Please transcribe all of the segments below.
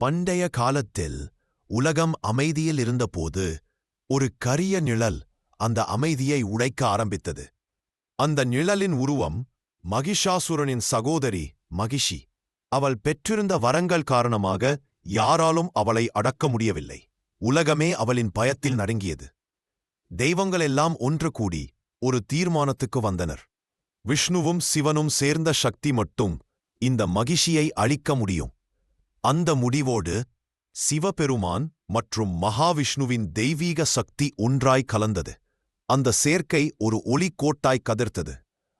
பண்டைய காலத்தில் உலகம் அமைதியில் இருந்தபோது ஒரு கரிய நிழல் அந்த அமைதியை உடைக்க ஆரம்பித்தது. அந்த நிழலின் உருவம் மகிஷாசுரனின் சகோதரி மகிஷி. அவள் பெற்றிருந்த வரங்கள் காரணமாக யாராலும் அவளை அடக்க முடியவில்லை. உலகமே அவளின் பயத்தில் நடுங்கியது. தெய்வங்களெல்லாம் ஒன்று கூடி ஒரு தீர்மானத்துக்கு வந்தனர். விஷ்ணுவும் சிவனும் சேர்ந்த சக்தி மட்டும் இந்த மகிஷியை அழிக்க முடியும். அந்த முடிவோடு சிவபெருமான் மற்றும் மகாவிஷ்ணுவின் தெய்வீக சக்தி ஒன்றாய் கலந்தது. அந்த சேர்க்கை ஒரு ஒளி கோட்டாய் கதிர்த்தது.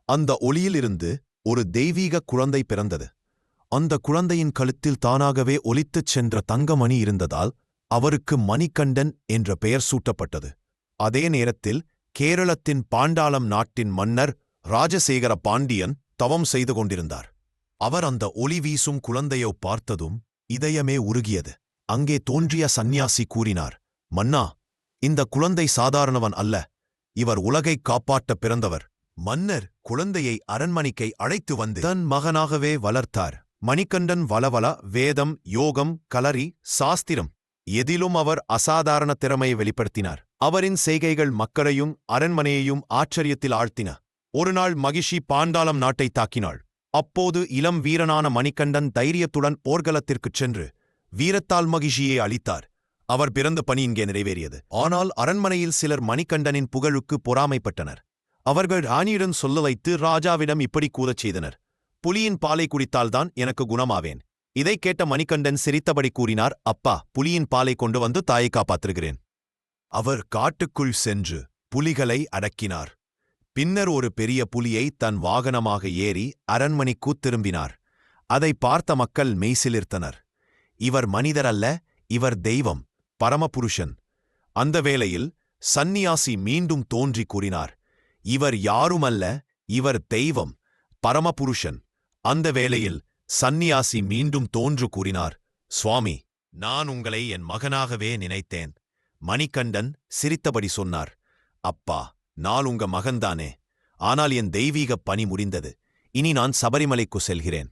அந்த ஒளியிலிருந்து ஒரு தெய்வீக குழந்தை பிறந்தது. அந்த குழந்தையின் கழுத்தில் தானாகவே ஒலித்துச் சென்ற தங்கமணி இருந்ததால் அவருக்கு மணிகண்டன் என்ற பெயர் சூட்டப்பட்டது. அதே நேரத்தில் கேரளத்தின் பாண்டாளம் நாட்டின் மன்னர் ராஜசேகர பாண்டியன் தவம் செய்து கொண்டிருந்தார். அவர் அந்த ஒளி வீசும் குழந்தையோ பார்த்ததும் இதயமே உருகியது. அங்கே தோன்றிய சந்நியாசி கூறினார் மன்னா இந்த குழந்தை சாதாரணவன் அல்ல. இவர் உலகைக் காப்பாற்ற பிறந்தவர். மன்னர் குழந்தையை அரண்மனைக்கை அழைத்து வந்து தன் மகனாகவே வளர்த்தார். மணிகண்டன் வளவல வேதம் யோகம் கலரி சாஸ்திரம் எதிலும் அவர் அசாதாரண திறமையை வெளிப்படுத்தினார். அவரின் செய்கைகள் மக்களையும் அரண்மனையையும் ஆச்சரியத்தில் ஆழ்த்தின. ஒருநாள் மகிஷி பாண்டாளம் நாட்டை தாக்கினாள். அப்போது இளம் வீரனான மணிகண்டன் தைரியத்துடன் போர்க்களத்திற்குச் சென்று வீரத்தால் மகிழ்ச்சியை அளித்தார். அவர் பிறந்த பணி இங்கே நிறைவேறியது. ஆனால் அரண்மனையில் சிலர் மணிகண்டனின் புகழுக்கு பொறாமைப்பட்டனர். அவர்கள் ராணியிடம் சொல்ல வைத்து ராஜாவிடம் இப்படி கூறச் செய்தனர். புலியின் பாலை குடித்தால்தான் எனக்கு குணமாவேன். இதைக் கேட்ட மணிகண்டன் சிரித்தபடி கூறினார் அப்பா புலியின் பாலை கொண்டு வந்து தாயை காப்பாற்றுகிறேன். அவர் காட்டுக்குள் சென்று புலிகளை அடக்கினார். பின்னர் ஒரு பெரிய புலியை தன் வாகனமாக ஏறி அரண்மனைக்குத் திரும்பினார். அதை பார்த்த மக்கள் மெய்சிலிர்த்தனர். இவர் மனிதரல்ல இவர் தெய்வம் பரமபுருஷன். அந்த வேளையில் சந்நியாசி மீண்டும் தோன்றி கூறினார் இவர் யாருமல்ல இவர் தெய்வம் பரமபுருஷன். அந்த வேளையில் சந்நியாசி மீண்டும் தோன்று கூறினார் சுவாமி நான் உங்களை என் மகனாகவே நினைத்தேன். மணிகண்டன் சிரித்தபடி சொன்னார் அப்பா நான் உங்க மகன்தானே. ஆனால் என் தெய்வீகப் பணி முடிந்தது. இனி நான் சபரிமலைக்கு செல்கிறேன்.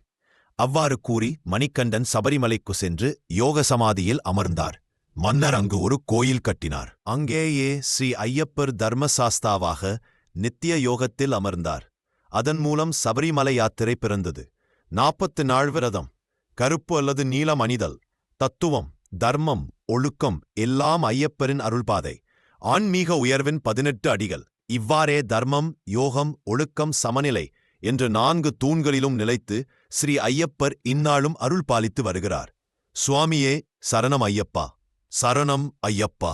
அவ்வாறு கூறி மணிக்கண்டன் சபரிமலைக்கு சென்று யோக சமாதியில் அமர்ந்தார். மன்னர் அங்கு ஒரு கோயில் கட்டினார். அங்கேயே ஸ்ரீ ஐயப்பர் தர்மசாஸ்தாவாக நித்திய யோகத்தில் அமர்ந்தார். அதன் மூலம் சபரிமலை யாத்திரை பிறந்தது. நாற்பத்து நாள் விரதம். கருப்பு அல்லது நீலம் அணிதல். தத்துவம் தர்மம் ஒழுக்கம் எல்லாம் ஐயப்பரின் அருள்பாதை. ஆன்மீக உயர்வின் பதினெட்டு அடிகள். இவ்வாறே தர்மம் யோகம் ஒழுக்கம் சமநிலை என்ற நான்கு தூண்களிலும் நிலைத்து ஸ்ரீ ஐயப்பர் இந்நாளும் அருள் பாலித்து வருகிறார். சுவாமியே சரணம் ஐயப்பா. சரணம் ஐயப்பா.